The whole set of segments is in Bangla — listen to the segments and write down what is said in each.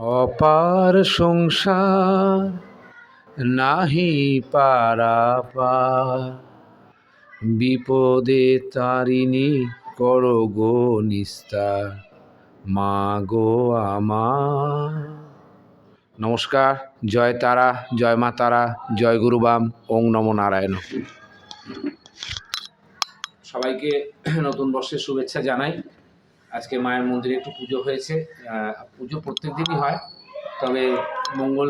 অপার সংসার নাহি পারাপার। বিপদে তারিণী কর গো নিস্তার মা গো আমার। নমস্কার, জয় তারা, জয় মা তারা, জয় গুরুবাম, ওং নম নারায়ণ। সবাইকে নতুন বর্ষের শুভেচ্ছা জানাই। আজকে মায়ের মন্দিরে একটু পুজো হয়েছে পুজো প্রত্যেক দিনই হয়, তবে মঙ্গল,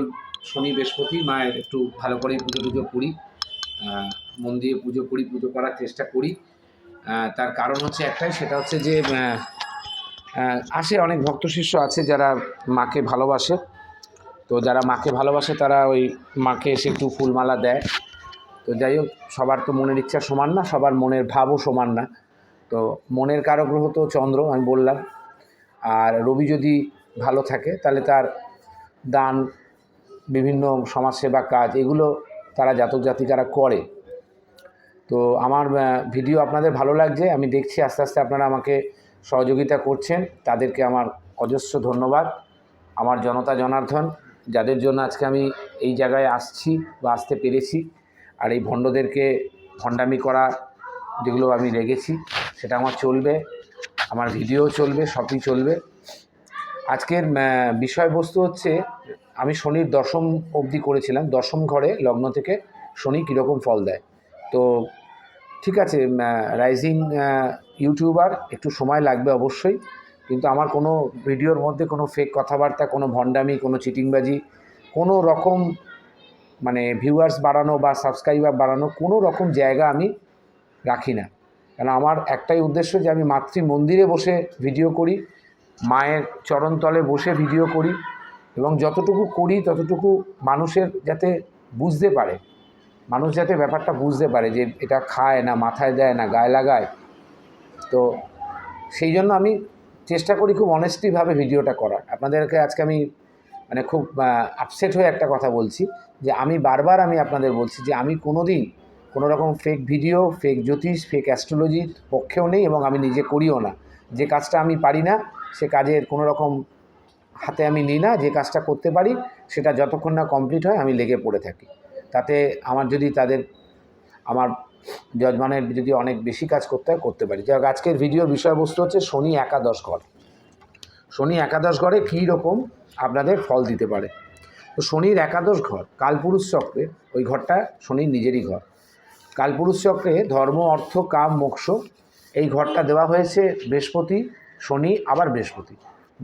শনি, বৃহস্পতি মায়ের একটু ভালো করে পুজো টুজো করি মন্দিরে পুজো করি, পুজো করার চেষ্টা করি। তার কারণ হচ্ছে একটাই, সেটা হচ্ছে যে আসে অনেক ভক্ত শিষ্য আছে যারা মাকে ভালোবাসে। তো যারা মাকে ভালোবাসে, তারা ওই মাকে এসে একটু ফুলমালা দেয়। তো যাই হোক, সবার তো মনের ইচ্ছা সমান না, সবার মনের ভাবও সমান না। তো মনের কারও গ্রহ তো চন্দ্র, আমি বললাম। আর রবি যদি ভালো থাকে, তাহলে তার দান, বিভিন্ন সমাজসেবা কাজ, এগুলো তারা জাতক জাতিকারা করে। তো আমার ভিডিও আপনাদের ভালো লাগছে, আমি দেখছি আস্তে আস্তে আপনারা আমাকে সহযোগিতা করছেন। তাদেরকে আমার অজস্র ধন্যবাদ। আমার জনতা জনার্দন, যাদের জন্য আজকে আমি এই জায়গায় আসছি বা আসতে পেরেছি, আর এই ভণ্ডদেরকে ভণ্ডামি করা যেগুলো আমি রেগেছি। সেটা আমার চলবে, আমার ভিডিও চলবে, সবই চলবে। আজকের বিষয়বস্তু হচ্ছে, আমি শনির দশম অবধি করেছিলাম, দশম ঘরে লগ্ন থেকে শনি কীরকম ফল দেয়। তো ঠিক আছে রাইজিং ইউটিউবার একটু সময় লাগবে অবশ্যই, কিন্তু আমার কোনো ভিডিওর মধ্যে কোনো ফেক কথাবার্তা, কোনো ভণ্ডামি, কোনো চিটিংবাজি, কোনো রকম মানে ভিউয়ার্স বাড়ানো বা সাবস্ক্রাইবার বাড়ানো, কোনো রকম জায়গা আমি রাখি না। কারণ আমার একটাই উদ্দেশ্য যে আমি মাতৃ মন্দিরে বসে ভিডিও করি, মায়ের চরণতলে বসে ভিডিও করি এবং যতটুকু করি ততটুকু মানুষের যাতে বুঝতে পারে, মানুষ যাতে ব্যাপারটা বুঝতে পারে যে এটা খায় না, মাথায় দেয় না, গায়ে লাগায়। তো সেই জন্য আমি চেষ্টা করি খুব অনেস্টিভাবে ভিডিওটা করার। আপনাদেরকে আজকে আমি মানে খুব আপসেট হয়ে একটা কথা বলছি যে আমি বারবার আমি আপনাদের বলছি যে আমি কোনো দিন কোনো রকম ফেক ভিডিও ফেক জ্যোতিষ ফেক অ্যাস্ট্রোলজির পক্ষেও নেই এবং আমি নিজে করিও না। যে কাজটা আমি পারি না, সে কাজের কোনো রকম হাতে আমি নিই না, যে কাজটা করতে পারি, সেটা যতক্ষণ না কমপ্লিট হয় আমি লেগে পড়ে থাকি। তাতে আমার যদি তাদের, আমার যজমানের যদি অনেক বেশি কাজ করতে হয়, করতে পারি। যাই আজকের ভিডিওর বিষয়বস্তু হচ্ছে শনি একাদশ ঘর। শনি একাদশ ঘরে কী রকম আপনাদের ফল দিতে পারে? তো শনির একাদশ ঘর, কালপুরুষ চক্রে, ওই ঘরটা শনির নিজেরই ঘর। কালপুরুষ চক্রে ধর্ম, অর্থ, কাম, মোক্ষ এই ঘরটা দেওয়া হয়েছে বৃহস্পতি, শনি, আবার বৃহস্পতি।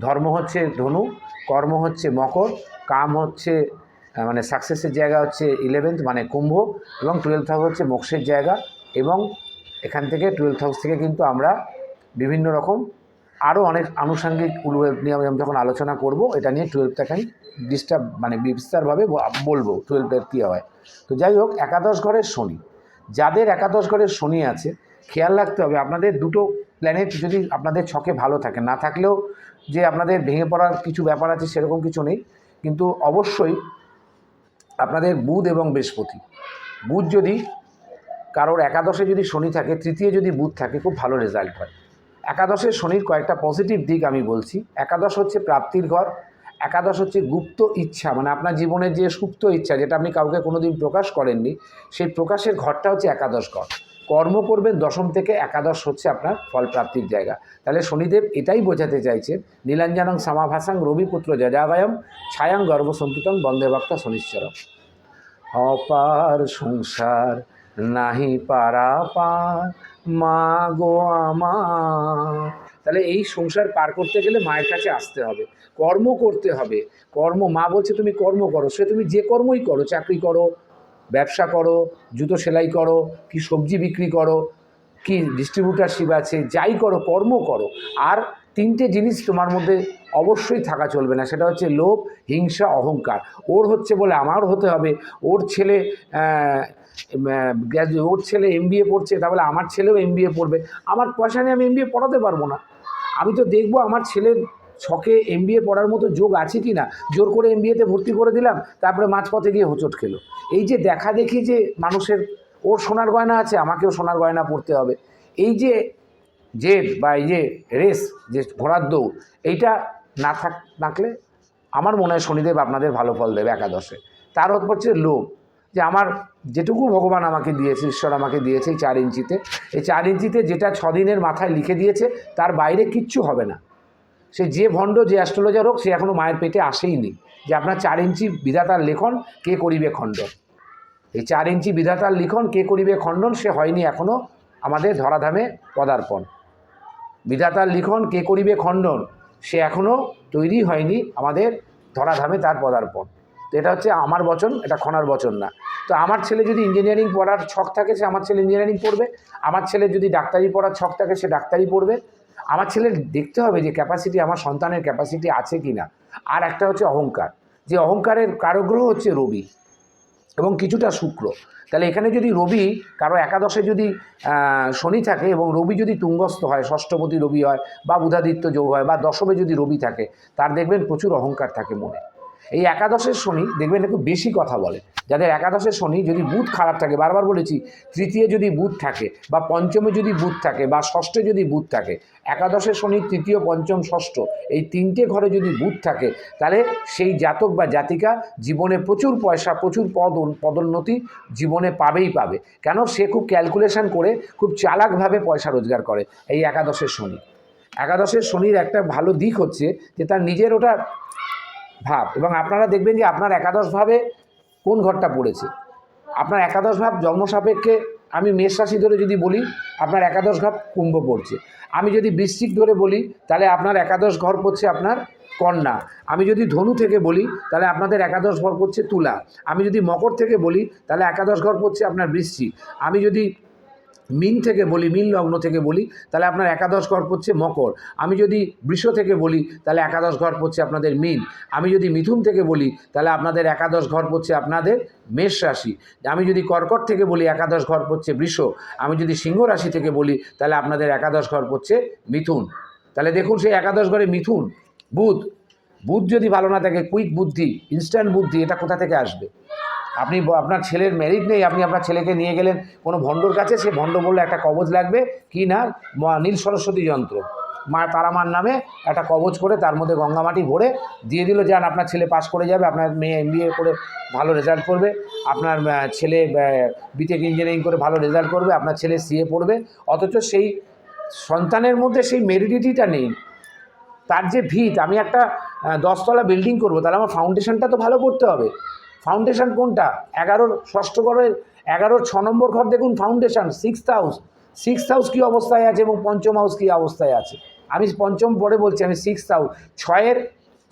ধর্ম হচ্ছে ধনু, কর্ম হচ্ছে মকর, কাম হচ্ছে মানে সাকসেসের জায়গা হচ্ছে ইলেভেন্থ মানে কুম্ভ, এবং টুয়েলভ হাউস হচ্ছে মোক্ষের জায়গা, এবং এখান থেকে টুয়েলভ হাউস থেকে কিন্তু আমরা বিভিন্ন রকম আরও অনেক আনুষঙ্গিক উলুয়ের নিয়ে আমি যখন আলোচনা করব, এটা নিয়ে টুয়েলভটাকে আমি ডিস্টার্ব মানে বিস্তারভাবে বলব টুয়েলভের কী হয়। তো যাই হোক, একাদশ ঘরের শনি। যাদের একাদশ ঘরের শনি আছে, খেয়াল রাখতে হবে আপনাদের দুটো প্ল্যানেট যদি আপনাদের ছকে ভালো থাকে। না থাকলেও যে আপনাদের ভেঙে পড়ার কিছু ব্যাপার আছে সেরকম কিছু নেই। কিন্তু অবশ্যই আপনাদের বুধ এবং বৃহস্পতি। বুধ যদি কারোর একাদশে যদি শনি থাকে, তৃতীয় যদি বুধ থাকে, খুব ভালো রেজাল্ট হয়। একাদশের শনির কয়েকটা পজিটিভ দিক আমি বলছি। একাদশ হচ্ছে প্রাপ্তির ঘর একাদশ হচ্ছে গুপ্ত ইচ্ছা মানে আপনার জীবনের যে সুপ্ত ইচ্ছা, যেটা আপনি কাউকে কোনোদিন প্রকাশ করেননি, সেই প্রকাশের ঘরটা হচ্ছে একাদশ ঘর। কর্ম করবেন, দশম থেকে একাদশ হচ্ছে আপনার ফল প্রাপ্তির জায়গা। তাহলে শনিদেব এটাই বোঝাতে চাইছেন, নীলাঞ্জনং সমাভাসাং রবিপুত্র যজাবায়ম ছায়াং গর্ভসন্তুতং বন্দে ভক্তা শনিশ্চরম অপার সংসার নাহি পারা পার মা গো আমার তাহলে এই সংসার পার করতে গেলে মায়ের কাছে আসতে হবে, কর্ম করতে হবে। কর্ম, মা বলছে তুমি কর্ম করো, সে তুমি যে কর্মই করো, চাকরি করো, ব্যবসা করো, জুতো সেলাই করো, কি সবজি বিক্রি করো, কি ডিস্ট্রিবিউটারশিপ আছে, যাই করো, কর্ম করো। আর তিনটে জিনিস তোমার মধ্যে অবশ্যই থাকা চলবে না, সেটা হচ্ছে লোভ, হিংসা, অহংকার। ওর হচ্ছে বলে আমার হতে হবে, ওর ছেলে ওর ছেলে এম পড়ছে, তাহলে আমার ছেলেও এম পড়বে। আমার পয়সা নিয়ে আমি এম পড়াতে পারব না। আমি তো দেখব আমার ছেলের ছকে এম পড়ার মতো যোগ আছে কি না? জোর করে এম ভর্তি করে দিলাম, তারপরে মাঝপথে গিয়ে হোঁচট খেলো। এই যে দেখা দেখি যে মানুষের, ওর সোনার গয়না আছে, আমাকেও সোনার গয়না পড়তে হবে। এই যে জেদ বা এই যে রেস, যে ঘোড়ার দৌড়, এইটা না থাক থাকলে আমার মনে হয় শনিদেব আপনাদের ভালো ফল দেবে একাদশে। তার হচ্ছে লোভ। যে আমার যেটুকু ভগবান আমাকে দিয়েছে, ঈশ্বর আমাকে দিয়েছে এই চার ইঞ্চিতে। এই চার ইঞ্চিতে যেটা ছদিনের মাথায় লিখে দিয়েছে, তার বাইরে কিচ্ছু হবে না। সে যে ভণ্ড, যে অ্যাস্ট্রোলজার হোক, সে এখনও মায়ের পেটে আসেইনি। যে আপনার চার ইঞ্চি বিধাতার লেখন, কে করিবে খণ্ডন? এই চার ইঞ্চি বিধাতার লিখন, কে করিবে খণ্ডন, সে হয়নি এখনও আমাদের ধরাধামে পদার্পণ। বিধাতার লিখন, কে করিবে খণ্ডন, সে এখনও তৈরি হয়নি আমাদের ধরাধামে তার পদার্পণ। এটা হচ্ছে আমার বচন, এটা খনার বচন না। তো আমার ছেলে যদি ইঞ্জিনিয়ারিং পড়ার ছক থাকে, সে আমার ছেলে ইঞ্জিনিয়ারিং পড়বে। আমার ছেলে যদি ডাক্তারি পড়ার ছক থাকে, সে ডাক্তারি পড়বে। আমার ছেলের দেখতে হবে যে ক্যাপাসিটি আমার সন্তানের ক্যাপাসিটি আছে কি না আর একটা হচ্ছে অহংকার। যে অহংকারের কারগ্রহ হচ্ছে রবি এবং কিছুটা শুক্র। তাহলে এখানে যদি রবি, কারও একাদশে যদি শনি থাকে এবং রবি যদি তুঙ্গস্থ হয়, ষষ্ঠপতি রবি হয় বা বুধাদিত্য যোগ হয় বা দশমে যদি রবি থাকে, তার দেখবেন প্রচুর অহংকার থাকে মনে। এই একাদশের শনি, দেখবেন একটু বেশি কথা বলে। যাদের একাদশের শনি যদি বুধ খারাপ থাকে, বারবার বলেছি, তৃতীয় যদি বুধ থাকে বা পঞ্চমে যদি বুধ থাকে বা ষষ্ঠে যদি বুধ থাকে, একাদশের শনি, তৃতীয়, পঞ্চম, ষষ্ঠ, এই তিনটে ঘরে যদি বুধ থাকে, তাহলে সেই জাতক বা জাতিকা জীবনে প্রচুর পয়সা, প্রচুর পদ, পদোন্নতি জীবনে পাবেই পাবে। কেন? সে খুব ক্যালকুলেশন করে খুব চালাকভাবে পয়সা রোজগার করে এই একাদশের শনি। একাদশের শনির একটা ভালো দিক হচ্ছে যে তার নিজের ওটা ভাব এবং আপনারা দেখবেন যে আপনার একাদশ ভাবে কোন ঘরটা পড়েছে? আপনার একাদশ ভাব জন্ম সাপেক্ষে আমি মেষ রাশি ধরে যদি বলি, আপনার একাদশ ভাব কুম্ভ পড়ছে। আমি যদি বৃশ্চিক ধরে বলি, তাহলে আপনার একাদশ ঘর পড়ছে আপনার কন্যা। আমি যদি ধনু থেকে বলি, তাহলে আপনাদের একাদশ ঘর পড়ছে তুলা। আমি যদি মকর থেকে বলি, তাহলে একাদশ ঘর পড়ছে আপনার বৃশ্চিক। আমি যদি মিন থেকে বলি, মিন লগ্ন থেকে বলি, তাহলে আপনার একাদশ ঘর পড়ছে মকর। আমি যদি বৃষ থেকে বলি, তাহলে একাদশ ঘর পড়ছে আপনাদের মিন। আমি যদি মিথুন থেকে বলি, তাহলে আপনাদের একাদশ ঘর পড়ছে আপনাদের মেষ রাশি। আমি যদি কর্কট থেকে বলি, একাদশ ঘর পড়ছে বৃষ। আমি যদি সিংহ রাশি থেকে বলি, তাহলে আপনাদের একাদশ ঘর পড়ছে মিথুন। তাহলে দেখুন সেই একাদশ ঘরে মিথুন, বুধ। বুধ যদি ভালো না থাকে, কুইক বুদ্ধি, ইনস্ট্যান্ট বুদ্ধি, এটা কোথা থেকে আসবে? আপনি আপনার ছেলের মেরিট নেই, আপনি আপনার ছেলেকে নিয়ে গেলেন কোনো ভণ্ডর কাছে, সে ভণ্ড বললে, একটা কবচ লাগবে। কি না? নীল সরস্বতী যন্ত্র। মা তারামার নামে একটা কবচ করে তার মধ্যে গঙ্গামাটি ভরে দিয়ে দিল, যান, আপনার ছেলে পাস করে যাবে, আপনার মেয়ে এমবিএ করে ভালো রেজাল্ট করবে, আপনার ছেলে বিটেক ইঞ্জিনিয়ারিং করে ভালো রেজাল্ট করবে, আপনার ছেলে সিএ পড়বে। অথচ সেই সন্তানের মধ্যে সেই মেরিডিটিটা নেই। তার যে ভিত, আমি একটা দশতলা বিল্ডিং করব, তাহলে আমার ফাউন্ডেশনটা তো ভালো করতে হবে। ফাউন্ডেশন কোনটা? এগারোর ষষ্ঠ ঘরের, এগারোর ছ নম্বর ঘর দেখুন, foundation six house six house কী অবস্থায় আছে এবং পঞ্চম হাউস কী অবস্থায় আছে? আমি পঞ্চম পরে বলছি, আমি সিক্স হাউস ছয়ের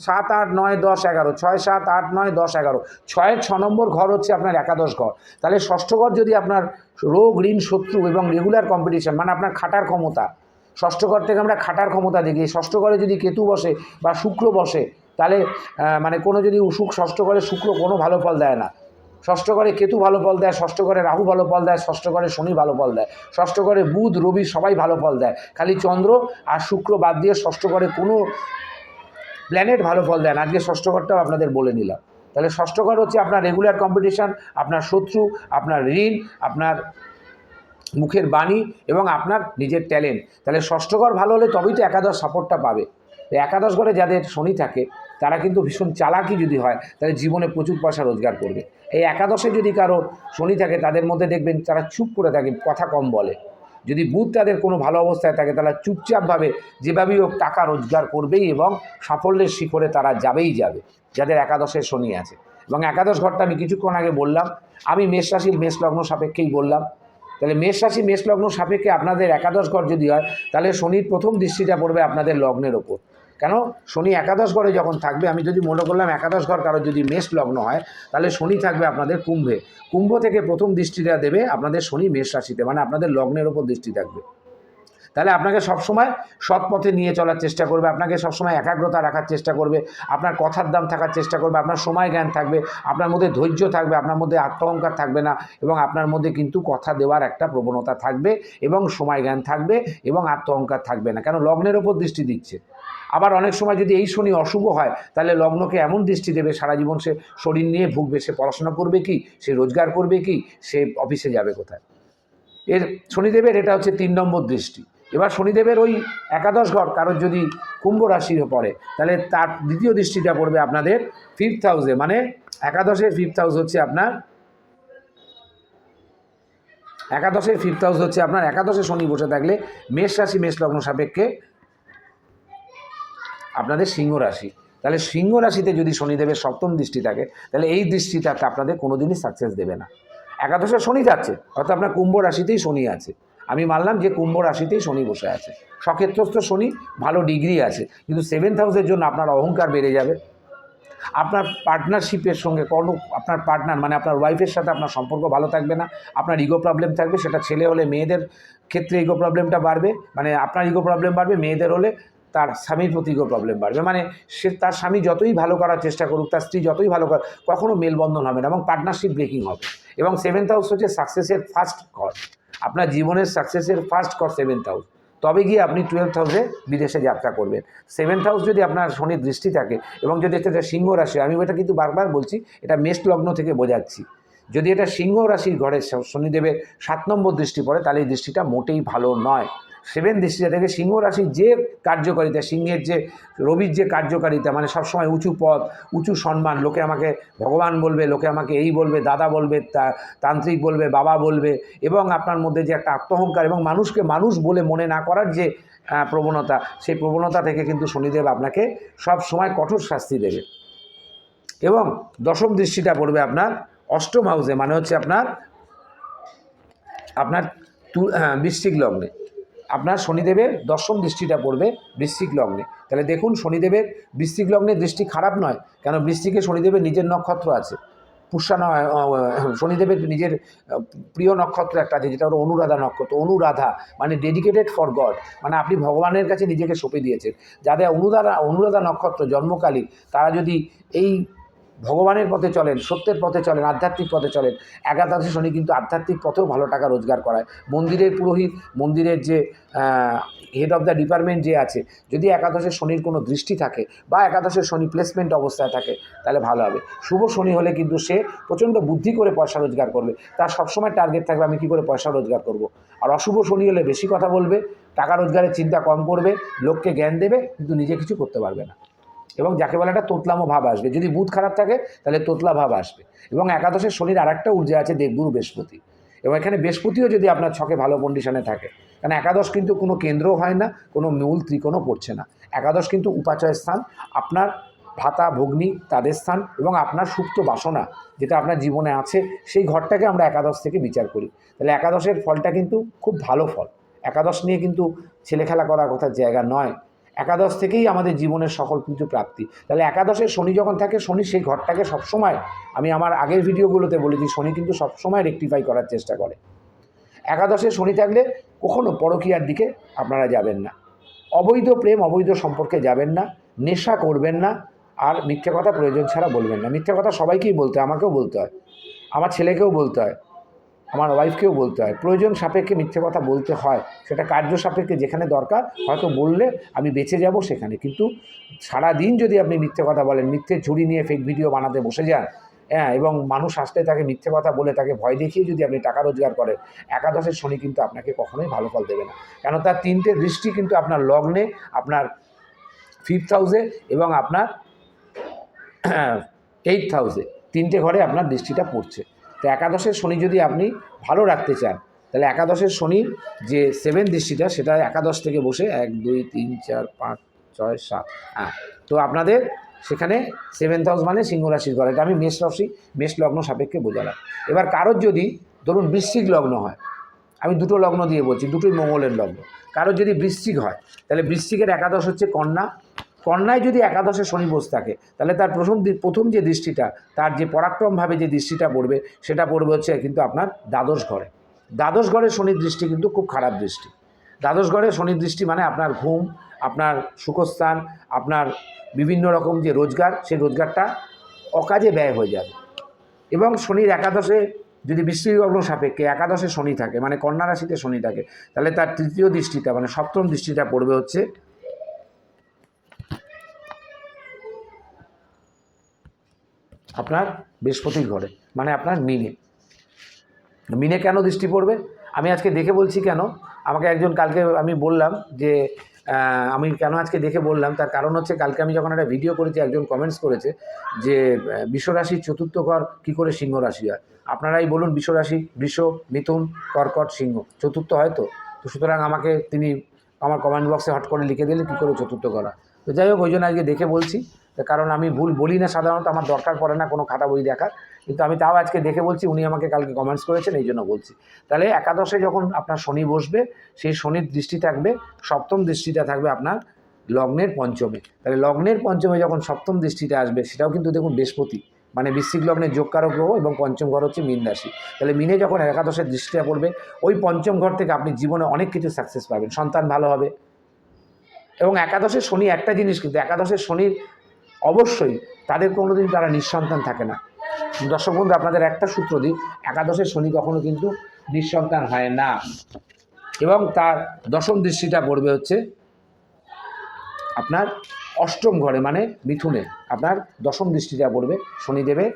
সাত, আট, নয়, দশ, এগারো। ছয়, সাত, আট, নয়, দশ, এগারো। ছয়ের ছ নম্বর ঘর হচ্ছে আপনার একাদশ ঘর। তাহলে ষষ্ঠ ঘর যদি আপনার রোগ, ঋণ, শত্রু এবং রেগুলার কম্পিটিশন মানে আপনার খাটার ক্ষমতা, ষষ্ঠ ঘর থেকে আমরা খাটার ক্ষমতা দেখি। ষষ্ঠ ঘরে যদি কেতু বসে বা শুক্র বসে তাহলে মানে কোনো যদি উসুক ষষ্ঠ ঘরে শুক্র, কোনো ভালো ফল দেয় না। ষষ্ঠ ঘরে কেতু ভালো ফল দেয়, ষষ্ঠ ঘরে রাহু ভালো ফল দেয়, ষষ্ঠ ঘরে শনি ভালো ফল দেয়, ষষ্ঠ ঘরে বুধ, রবি সবাই ভালো ফল দেয়। খালি চন্দ্র আর শুক্র বাদ দিয়ে ষষ্ঠ ঘরে কোনো প্ল্যানেট ভালো ফল দেয় না। আজকে ষষ্ঠ ঘরটাও আপনাদের বলে নিলাম। তাহলে ষষ্ঠ ঘর হচ্ছে আপনার রেগুলার কম্পিটিশান আপনার শত্রু, আপনার ঋণ, আপনার মুখের বাণী এবং আপনার নিজের ট্যালেন্ট তাহলে ষষ্ঠ ঘর ভালো হলে তবেই তো একাদশ সাপোর্টটা পাবে। একাদশ ঘরে যাদের শনি থাকে তারা কিন্তু ভীষণ চালাকি যদি হয়, তাহলে জীবনে প্রচুর পয়সা রোজগার করবে। এই একাদশে যদি কারও শনি থাকে, তাদের মধ্যে দেখবেন তারা চুপ করে থাকে, কথা কম বলে। যদি বুধ তাদের কোনো ভালো অবস্থায় থাকে, তারা চুপচাপভাবে যেভাবেই হোক টাকা রোজগার করবেই এবং সাফল্যের শিখরে তারা যাবেই যাবে, যাদের একাদশের শনি আছে। এবং একাদশ ঘরটা আমি কিছুক্ষণ আগে বললাম, আমি মেষ রাশির মেষ লগ্ন সাপেক্ষেই বললাম। তাহলে মেষ রাশি, মেষ লগ্ন সাপেক্ষে আপনাদের একাদশ ঘর যদি হয়, তাহলে শনির প্রথম দৃষ্টিটা পড়বে আপনাদের লগ্নের ওপর। কেন? শনি একাদশ ঘরে যখন থাকবে, আমি যদি মনে করলাম একাদশ ঘর কারও যদি মেষ লগ্ন হয়, তাহলে শনি থাকবে আপনাদের কুম্ভে। কুম্ভ থেকে প্রথম দৃষ্টিটা দেবে আপনাদের শনি মেষ রাশিতে মানে আপনাদের লগ্নের ওপর দৃষ্টি থাকবে। তাহলে আপনাকে সবসময় সৎ পথে নিয়ে চলার চেষ্টা করবে, আপনাকে সবসময় একাগ্রতা রাখার চেষ্টা করবে, আপনার কথার দাম থাকার চেষ্টা করবে, আপনার সময় জ্ঞান থাকবে, আপনার মধ্যে ধৈর্য থাকবে, আপনার মধ্যে আত্মহংকার থাকবে না, এবং আপনার মধ্যে কিন্তু কথা দেওয়ার একটা প্রবণতা থাকবে, এবং সময় জ্ঞান থাকবে, এবং আত্মহংকার থাকবে না। কেন? লগ্নের ওপর দৃষ্টি দিচ্ছে। আবার অনেক সময় যদি এই শনি অশুভ হয়, তাহলে লগ্নকে এমন দৃষ্টি দেবে, সারা জীবন সে শরীর নিয়ে ভুগবে, সে পড়াশোনা করবে কি, সে রোজগার করবে কি, সে অফিসে যাবে কোথায়? এর শনিদেবের এটা হচ্ছে তিন নম্বর দৃষ্টি। এবার শনিদেবের ওই একাদশ ঘর, কারোর যদি কুম্ভ রাশি পড়ে, তাহলে তার দ্বিতীয় দৃষ্টিটা পড়বে আপনাদের ফিফথ হাউসে মানে একাদশের ফিফথ হাউস হচ্ছে আপনার, একাদশের ফিফথ হাউস হচ্ছে আপনার, একাদশে শনি বসে থাকলে মেষ রাশি, মেষ লগ্ন সাপেক্ষে আপনাদের সিংহ রাশি। তাহলে সিংহ রাশিতে যদি শনিদেবের সপ্তম দৃষ্টি থাকে, তাহলে এই দৃষ্টিটা আপনাদের কোনোদিনই সাকসেস দেবে না। একাদশে শনি যাচ্ছে অর্থাৎ আপনার কুম্ভ রাশিতেই শনি আছে। আমি মানলাম যে কুম্ভ রাশিতেই শনি বসে আছে। সক্ষেত্রস্থ শনি, ভালো ডিগ্রি আছে, কিন্তু সেভেন্থ হাউসের জন্য আপনার অহংকার বেড়ে যাবে। আপনার পার্টনারশিপের সঙ্গে কোনো, আপনার পার্টনার মানে আপনার ওয়াইফের সাথে আপনার সম্পর্ক ভালো থাকবে না, আপনার ইগো প্রবলেম থাকবে, সেটা ছেলে হলে মেয়েদের ক্ষেত্রে ইগো প্রবলেমটা বাড়বে মানে আপনার ইগো প্রবলেম বাড়বে, মেয়েদের হলে তার স্বামীর প্রতি প্রবলেম বাড়বে। মানে সে তার স্বামী যতই ভালো করার চেষ্টা করুক, তার স্ত্রী যতই ভালো কর কখনও মেলবন্ধন হবে না এবং পার্টনারশিপ ব্রেকিং হবে। এবং সেভেন্থ হাউস হচ্ছে সাকসেসের ফার্স্ট ঘর আপনার জীবনের সাকসেসের ফার্স্ট ঘর সেভেন্থ হাউস তবে গিয়ে আপনি টুয়েলথ হাউসে বিদেশে যাত্রা করবেন। সেভেন্থ হাউস যদি আপনার শনির দৃষ্টি থাকে এবং যদি এটা সিংহ রাশি, আমি এটা কিন্তু বারবার বলছি, এটা মেষ লগ্ন থেকে বোঝাচ্ছি। যদি এটা সিংহ রাশির ঘরে শনিদেবের সাত নম্বর দৃষ্টি পড়ে, তাহলে এই দৃষ্টিটা মোটেই ভালো নয়। সেভেন দৃষ্টিটা থেকে সিংহ রাশির যে কার্যকারিতা সিংহের যে রবির যে কার্যকারিতা মানে সবসময় উঁচু পদ উঁচু সম্মান লোকে আমাকে ভগবান বলবে লোকে আমাকে এই বলবে দাদা বলবে তা- তান্ত্রিক বলবে বাবা বলবে এবং আপনার মধ্যে যে একটা আত্মহংকার এবং মানুষকে মানুষ বলে মনে না করার যে প্রবণতা সেই প্রবণতা থেকে কিন্তু শনিদেব আপনাকে সব সময় কঠোর শাস্তি দেবে। এবং দশম দৃষ্টিটা পড়বে আপনার অষ্টম হাউসে মানে হচ্ছে আপনার আপনার হ্যাঁ, লগ্নে। আপনার শনিদেবের দশম দৃষ্টিটা পড়বে বৃশ্চিক লগ্নে। তাহলে দেখুন শনিদেবের বৃশ্চিক লগ্নের দৃষ্টি খারাপ নয় কেন বৃশ্চিকে শনিদেবের নিজের নক্ষত্র আছে। পুষ্যা ন- আহ, শনিদেবের নিজের প্রিয় নক্ষত্র একটা আছে যেটা হলো অনুরাধা নক্ষত্র অনুরাধা মানে ডেডিকেটেড ফর গড মানে আপনি ভগবানের কাছে নিজেকে সঁপে দিয়েছেন। যাদের অনুরাধা অনুরাধা নক্ষত্র জন্মকালীন তারা যদি এই ভগবানের পথে চলেন, সত্যের পথে চলেন, আধ্যাত্মিক পথে চলেন। একাদশী শনি কিন্তু আধ্যাত্মিক পথেও ভালো টাকা রোজগার করায়। মন্দিরের পুরোহিত, মন্দিরের যে হেড অফ দ্য ডিপার্টমেন্ট যে আছে, যদি একাদশের শনির কোনো দৃষ্টি থাকে বা একাদশের শনি প্লেসমেন্ট অবস্থায় থাকে, তাহলে ভালো হবে। শুভ শনি হলে কিন্তু সে প্রচণ্ড বুদ্ধি করে পয়সা রোজগার করবে। তার সবসময় টার্গেট থাকবে, আমি কী করে পয়সা রোজগার করব? আর অশুভ শনি হলে বেশি কথা বলবে, টাকা রোজগারের চিন্তা কম করবে, লোককে জ্ঞান দেবে, কিন্তু নিজে কিছু করতে পারবে না। এবং যাকে বলে একটা তোতলামো ভাব আসবে। যদি বুধ খারাপ থাকে, তাহলে তোতলা ভাব আসবে। এবং একাদশের শনির আরেকটা ঊর্জা আছে, দেবগুরু বৃহস্পতি। এবং এখানে বৃহস্পতিও যদি আপনার ছকে ভালো কন্ডিশনে থাকে, কারণ একাদশ কিন্তু কোনো কেন্দ্র হয় না, কোনো মূল ত্রিকোণও পড়ছে না। একাদশ কিন্তু উপাচয় স্থান, আপনার ভাতা, ভগ্নি, তাদের স্থান এবং আপনার সুপ্ত বাসনা যেটা আপনার জীবনে আছে, সেই ঘরটাকে আমরা একাদশ থেকে বিচার করি। তাহলে একাদশের ফলটা কিন্তু খুব ভালো ফল। একাদশ নিয়ে কিন্তু ছেলে খেলা করার কথা জায়গা নয়। একাদশ থেকেই আমাদের জীবনের সকল কিছু প্রাপ্তি। তাহলে একাদশের শনি যখন থাকে, শনি সেই ঘরটাকে সবসময়, আমি আমার আগের ভিডিওগুলোতে বলেছি, শনি কিন্তু সবসময় রেকটিফাই করার চেষ্টা করে। একাদশে শনি থাকলে কখনো পরকীয়ার দিকে আপনারা যাবেন না। অবৈধ প্রেম, অবৈধ সম্পর্কে যাবেন না, নেশা করবেন না, আর মিথ্যে কথা প্রয়োজন ছাড়া বলবেন না। মিথ্যে কথা সবাইকেই বলতে হয়, আমাকেও বলতে হয়, আমার ছেলেকেও বলতে হয় আমার ওয়াইফকেও বলতে হয়। প্রয়োজন সাপেক্ষে মিথ্যে কথা বলতে হয়। সেটা কার্য সাপেক্ষে যেখানে দরকার, হয়তো বললে আমি বেঁচে যাব সেখানে। কিন্তু সারা দিন যদি আপনি মিথ্যে কথা বলেন, মিথ্যে ঝুড়ি নিয়ে ফেক ভিডিও বানাতে বসে যান হ্যাঁ এবং মানুষ আসলে তাকে মিথ্যে কথা বলে তাকে ভয় দেখিয়ে যদি আপনি টাকা রোজগার করেন, একাদশের শনি কিন্তু আপনাকে কখনোই ভালো ফল দেবে না। কেন তার তিনটে দৃষ্টি কিন্তু আপনার লগ্নে, আপনার ফিফথ হাউসে এবং আপনার এইটথ হাউসে তিনটে ঘরে আপনার দৃষ্টিটা পড়ছে। তো একাদশের শনি যদি আপনি ভালো রাখতে চান, তাহলে একাদশের শনির যে সেভেন দৃষ্টিটা, সেটা একাদশ থেকে বসে এক, দুই, তিন, চার, পাঁচ, ছয়, সাত হ্যাঁ তো আপনাদের সেখানে সেভেন্থ হাউস মানে সিংহ রাশির ঘর। এটা আমি মেষ রাশি, মেষ লগ্ন সাপেক্ষে বোঝালাম। এবার কারোর যদি, ধরুন বৃশ্চিক লগ্ন হয়, আমি দুটো লগ্ন দিয়ে বলছি, দুটোই মঙ্গলের লগ্ন। কারোর যদি বৃশ্চিক হয়, তাহলে বৃশ্চিকের একাদশ হচ্ছে কন্যা কন্যায় যদি একাদশে শনি বসে থাকে, তাহলে তার প্রথম প্রথম যে দৃষ্টিটা, তার যে পরাক্রমভাবে যে দৃষ্টিটা পড়বে, সেটা পড়বে হচ্ছে কিন্তু আপনার দ্বাদশ ঘরে। দ্বাদশ ঘরে শনির দৃষ্টি কিন্তু খুব খারাপ দৃষ্টি। দ্বাদশ ঘরে শনির দৃষ্টি মানে আপনার ঘুম, আপনার সুখস্থান, আপনার বিভিন্ন রকম যে রোজগার, সেই রোজগারটা অকাজে ব্যয় হয়ে যাবে। এবং শনির একাদশে যদি বৃষ্টিলগ্ন সাপেক্ষে একাদশে শনি থাকে মানে কন্যা রাশিতে শনি থাকে, তাহলে তার তৃতীয় দৃষ্টিটা মানে সপ্তম দৃষ্টিটা পড়বে হচ্ছে আপনার বৃহস্পতির ঘরে মানে আপনার মিনে। মিনে কেন দৃষ্টি পড়বে? আমি আজকে দেখে বলছি কেন? আমাকে একজন কালকে আমি বললাম যে আমি কেন আজকে দেখে বললাম, তার কারণ হচ্ছে কালকে আমি যখন একটা ভিডিও করেছি, একজন কমেন্টস করেছে যে বিশ্বরাশির চতুর্থ ঘর কী করে সিংহ রাশি হয়? আপনারাই বলুন বিশ্বরাশি, বৃষ, মিথুন, কর্কট, সিংহ, চতুর্থ হয় তো? সুতরাং আমাকে তিনি আমার কমেন্ট বক্সে হট করে লিখে দিলেন কী করে চতুর্থ করা তো যাই হোক, ওই জন্য আজকে দেখে বলছি। কারণ আমি ভুল বলি না সাধারণত, আমার দরকার পড়ে না কোনো খাতা বই দেখার। কিন্তু আমি তাও আজকে দেখে বলছি, উনি আমাকে কালকে কমেন্টস করেছেন, এই জন্য বলছি। তাহলে একাদশে যখন আপনার শনি বসবে, সেই শনির দৃষ্টি থাকবে, সপ্তম দৃষ্টিটা থাকবে আপনার লগ্নের পঞ্চমে। তাহলে লগ্নের পঞ্চমে যখন সপ্তম দৃষ্টিটা আসবে, সেটাও কিন্তু দেখুন বৃহস্পতি মানে বৃশ্চিক লগ্নের যোগকারক গ্রহ এবং পঞ্চম ঘর হচ্ছে মীন রাশি। তাহলে মিনে যখন একাদশের দৃষ্টিটা পড়বে, ওই পঞ্চম ঘর থেকে আপনি জীবনে অনেক কিছু সাকসেস পাবেন, সন্তান ভালো হবে। এবং একাদশের শনি একটা জিনিস কিন্তু, একাদশের শনির অবশ্যই তাদের কোনো দিন তারা নিঃসন্তান থাকে না। দর্শক বন্ধু, আপনাদের একটা সূত্র দিই একাদশের শনি কখনো কিন্তু নিঃসন্তান হয় না। এবং তার দশম দৃষ্টিটা পড়বে হচ্ছে আপনার অষ্টম ঘরে মানে মিথুনে। আপনার দশম দৃষ্টিটা পড়বে শনিদেবের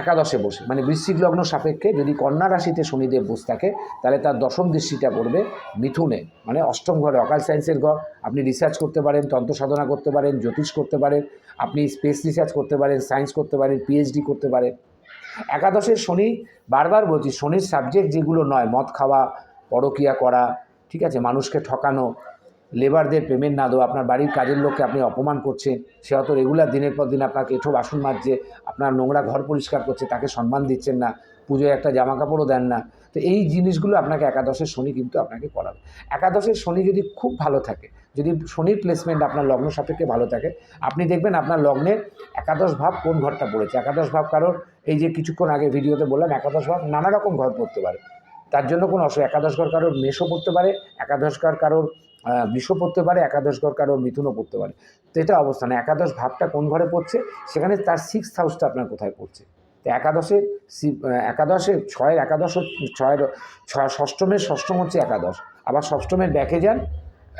একাদশে বসে মানে বৃশ্চিক লগ্ন সাপেক্ষে যদি কন্যা রাশিতে শনিদেব বসে থাকে, তাহলে তার দশম দৃষ্টিটা পড়বে মিথুনে মানে অষ্টম ঘরে, অকাল সায়েন্সের ঘর। আপনি রিসার্চ করতে পারেন, তন্ত্র সাধনা করতে পারেন, জ্যোতিষ করতে পারেন, আপনি স্পেস রিসার্চ করতে পারেন সায়েন্স করতে পারেন পিএইচডি করতে পারেন। একাদশের শনি বারবার বলছি, শনির সাবজেক্ট যেগুলো নয়, মদ খাওয়া, পরকিয়া করা, ঠিক আছে, মানুষকে ঠকানো লেবারদের পেমেন্ট না দেওয়া, আপনার বাড়ির কাজের লোককে আপনি অপমান করছেন, সে হয়তো রেগুলার দিনের পর দিন আপনাকে এঁঠো বাসন মাজছে আপনার নোংরা ঘর পরিষ্কার করছে, তাকে সম্মান দিচ্ছেন না, পুজোয় একটা জামা কাপড়ও দেন না। তো এই জিনিসগুলো আপনাকে একাদশের শনি কিন্তু আপনাকে করাবে। একাদশের শনি যদি খুব ভালো থাকে, যদি শনির প্লেসমেন্ট আপনার লগ্ন সাপেক্ষে ভালো থাকে, আপনি দেখবেন আপনার লগ্নের একাদশ ভাব কোন ঘরটা পড়েছে? একাদশ ভাব কারোর, এই যে কিছুক্ষণ আগে ভিডিওতে বললাম, একাদশ ভাব নানা রকম ঘর পড়তে পারে। তার জন্য কোনো অসুবিধা, একাদশ ঘর কারোর মেষও পড়তে পারে, একাদশ ঘর কারোর বৃষ পড়তে পারে, একাদশ ঘর কারোর মিথুনও পড়তে পারে। তো এটা অবস্থা না একাদশ ভাবটা কোন ঘরে পড়ছে? সেখানে তার সিক্স হাউসটা আপনার কোথায় পড়ছে? তো একাদশে একাদশে ছয়ের একাদশ ছয়ের, ছয় ষষ্ঠমের ষষ্ঠম হচ্ছে একাদশ। আবার ষষ্ঠমের ব্যাকে যান,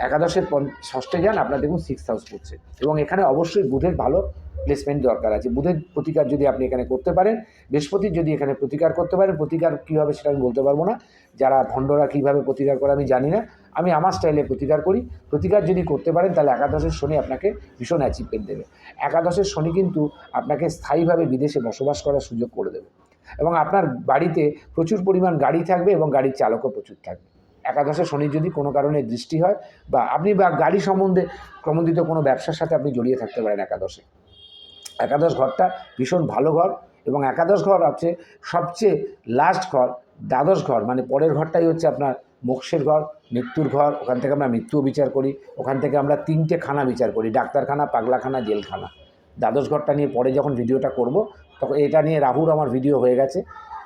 একাদশের ষষ্ঠে যান, আপনার দেখুন সিক্স হাউস পড়ছে। এবং এখানে অবশ্যই বুধের ভালো প্লেসমেন্ট দরকার আছে। বুধের প্রতিকার যদি আপনি এখানে করতে পারেন বৃহস্পতির যদি এখানে প্রতিকার করতে পারেন, প্রতিকার কী হবে সেটা আমি বলতে পারব না। যারা ভণ্ডরা কীভাবে প্রতিকার করে আমি জানি না। আমি আমার স্টাইলে প্রতিকার করি। প্রতিকার যদি করতে পারেন, তাহলে একাদশের শনি আপনাকে ভীষণ অ্যাচিভমেন্ট দেবে। একাদশের শনি কিন্তু আপনাকে স্থায়ীভাবে বিদেশে বসবাস করার সুযোগ করে দেবে। এবং আপনার বাড়িতে প্রচুর পরিমাণ গাড়ি থাকবে এবং গাড়ির চালকও প্রচুর থাকবে। একাদশে শনি যদি কোনো কারণে দৃষ্টি হয় বা আপনি বা গাড়ি সম্বন্ধে ক্রমোদিত কোনো ব্যবসার সাথে আপনি জড়িয়ে থাকতে পারেন একাদশে। একাদশ ঘরটা ভীষণ ভালো ঘর এবং একাদশ ঘর হচ্ছে সবচেয়ে লাস্ট ঘর, দ্বাদশ ঘর মানে পরের ঘরটাই হচ্ছে আপনার মোক্ষের ঘর, মৃত্যুর ঘর, ওখান থেকে আমরা মৃত্যুও বিচার করি। ওখান থেকে আমরা তিনটে খানা বিচার করি, ডাক্তারখানা, পাগলাখানা, জেলখানা। দ্বাদশ ঘরটা নিয়ে পরে যখন ভিডিওটা করব, তখন এটা নিয়ে রাহুর আমার ভিডিও হয়ে গেছে।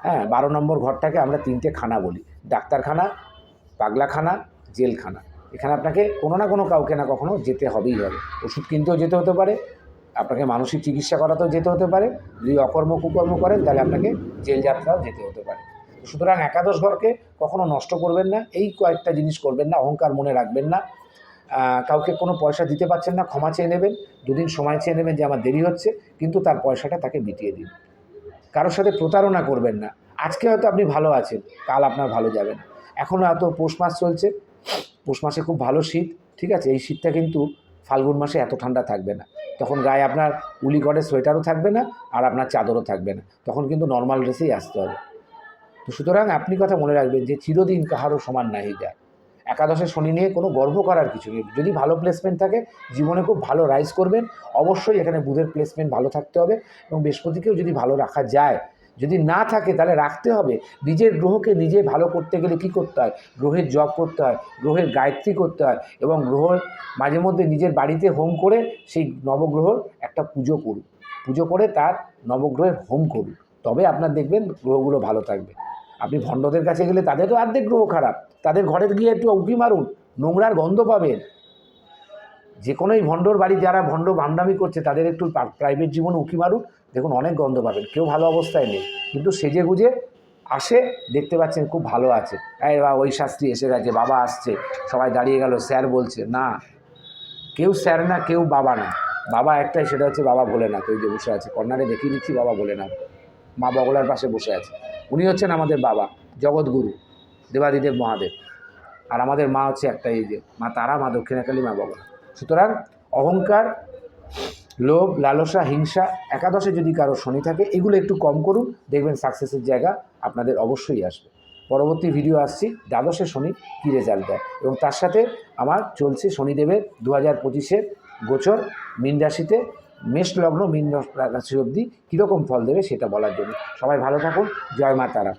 হ্যাঁ বারো নম্বর ঘরটাকে আমরা তিনটে খানা বলি, ডাক্তারখানা, পাগলাখানা, জেলখানা। এখানে আপনাকে কোনো না কোনো কাউকে না কখনো যেতে হবেই হবে। ওষুধ কিনতেও যেতে হতে পারে, আপনাকে মানসিক চিকিৎসা করাতেও যেতে হতে পারে। যদি অকর্ম কুকর্ম করেন, তাহলে আপনাকে জেল যাত্রাও যেতে হতে পারে। সুতরাং একাদশ ঘরকে কখনো নষ্ট করবেন না, এই কয়েকটা জিনিস করবেন না, অহংকার মনে রাখবেন না। কাউকে কোনো পয়সা দিতে পারছেন না, ক্ষমা চেয়ে নেবেন, দুদিন সময় চেয়ে নেবেন যে আমার দেরি হচ্ছে, কিন্তু তার পয়সাটা তাকে মিটিয়ে দিন। কারোর সাথে প্রতারণা করবেন না। আজকে হয়তো আপনি ভালো আছেন, কাল আপনার ভালো যাবে না। এখনও এত পৌষ মাস চলছে, পৌষ মাসে খুব ভালো শীত, ঠিক আছে? এই শীতটা কিন্তু ফাল্গুন মাসে এত ঠান্ডা থাকবে না। তখন গায়ে আপনার উলি করে সোয়েটারও থাকবে না, আর আপনার চাদরও থাকবে না। তখন কিন্তু নর্মাল ড্রেসেই আসতে হবে। তো সুতরাং আপনি কথা মনে রাখবেন যে চিরদিন কাহারও সমান নাহি যায়। একাদশে শনি নিয়ে কোনো গর্ব করার কিছু নেই। যদি ভালো প্লেসমেন্ট থাকে, জীবনে খুব ভালো রাইজ করবেন। অবশ্যই এখানে বুধের প্লেসমেন্ট ভালো থাকতে হবে এবং বৃহস্পতিকেও যদি ভালো রাখা যায়। যদি না থাকে, তাহলে রাখতে হবে। নিজের গ্রহকে নিজে ভালো করতে গেলে কি করতে হয়? গ্রহের জপ করতে হয়, গ্রহের গায়ত্রী করতে হয় এবং গ্রহের মাঝে মধ্যে নিজের বাড়িতে হোম করে সেই নবগ্রহর একটা পুজো করুন। পুজো করে তার নবগ্রহের হোম করুন। তবে আপনার দেখবেন গ্রহগুলো ভালো থাকবে। আপনি ভণ্ডদের কাছে গেলে তাদের তো অর্ধেক গ্রহ খারাপ। তাদের ঘরে গিয়ে একটু উঁকি মারুন, নোংরার গন্ধ পাবেন। যে কোনোই ভণ্ডর বাড়ি যারা ভণ্ড ভান্ডামি করছে, তাদের একটু প্রাইভেট জীবনে উঁকি মারুন, দেখুন অনেক গন্ধ পাবেন। কেউ ভালো অবস্থায় নেই। কিন্তু সেজে গুজে আসে, দেখতে পাচ্ছেন খুব ভালো আছে। এই বা ওই শাস্ত্রী এসে গেছে, বাবা আসছে, সবাই দাঁড়িয়ে গেল, স্যার বলছে, না, কেউ স্যার না, কেউ বাবা না। বাবা একটাই, সেটা হচ্ছে বাবা বলে ভোলেনাথ, ওই যে বসে আছে। কর্নারে দেখিয়ে দিচ্ছি, বাবা ভোলেনাথ। মা বগলার পাশে বসে আছে। উনি হচ্ছেন আমাদের বাবা, জগৎগুরু, দেবাদিদেব মহাদেব। আর আমাদের মা হচ্ছে একটাই এই যে, মা তারা, মা দক্ষিণাকালী, মা বাবা সুতরাং অহংকার, লোভ, লালসা, হিংসা একাদশে যদি কারও শনি থাকে, এগুলো একটু কম করুন, দেখবেন সাকসেসের জায়গা আপনাদের অবশ্যই আসবে। পরবর্তী ভিডিও আসছি, দ্বাদশে শনি কী রেজাল্ট দেয়? এবং তার সাথে আমার চলছে শনিদেবের দু হাজার পঁচিশের গোচর, মীন রাশিতে মেষ লগ্ন, মীন রাশি অবধি কীরকম ফল দেবে সেটা বলার জন্য। সবাই ভালো থাকুন। জয় মা তারা।